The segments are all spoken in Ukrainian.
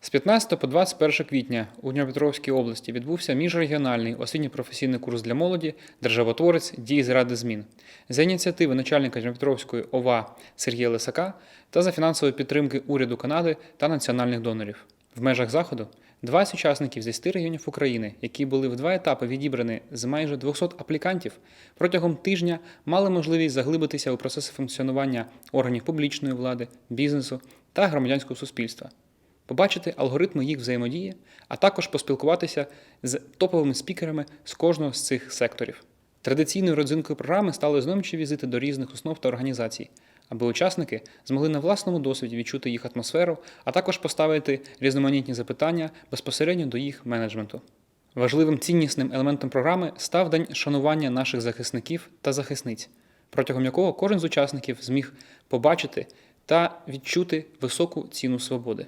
З 15 по 21 квітня у Дніпропетровській області відбувся міжрегіональний освітньо-професійний курс для молоді Державотворець дії зради змін за ініціативи начальника Дніпропетровської ОВА Сергія Лисака та за фінансової підтримки уряду Канади та національних донорів. В межах заходу 20 учасників з 10 регіонів України, які були в два етапи відібрані з майже 200 аплікантів, протягом тижня мали можливість заглибитися у процеси функціонування органів публічної влади, бізнесу та громадянського суспільства побачити алгоритми їх взаємодії, а також поспілкуватися з топовими спікерами з кожного з цих секторів. Традиційною родзинкою програми стали знайомчі візити до різних основ та організацій, аби учасники змогли на власному досвіді відчути їх атмосферу, а також поставити різноманітні запитання безпосередньо до їх менеджменту. Важливим ціннісним елементом програми став день шанування наших захисників та захисниць, протягом якого кожен з учасників зміг побачити та відчути високу ціну свободи.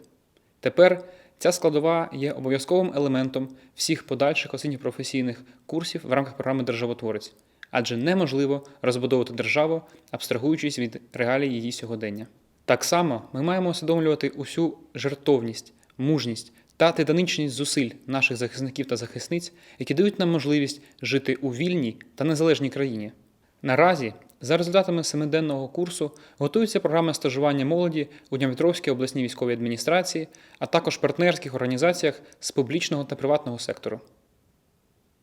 Тепер ця складова є обов'язковим елементом всіх подальших освітньо-професійних курсів в рамках програми Державотворець, адже неможливо розбудовувати державу, абстрагуючись від реалій її сьогодення. Так само ми маємо усвідомлювати усю жертовність, мужність та титанічність зусиль наших захисників та захисниць, які дають нам можливість жити у вільній та незалежній країні. Наразі, за результатами семиденного курсу, готується програма стажування молоді у Дніпропетровській обласній військовій адміністрації, а також партнерських організаціях з публічного та приватного сектору.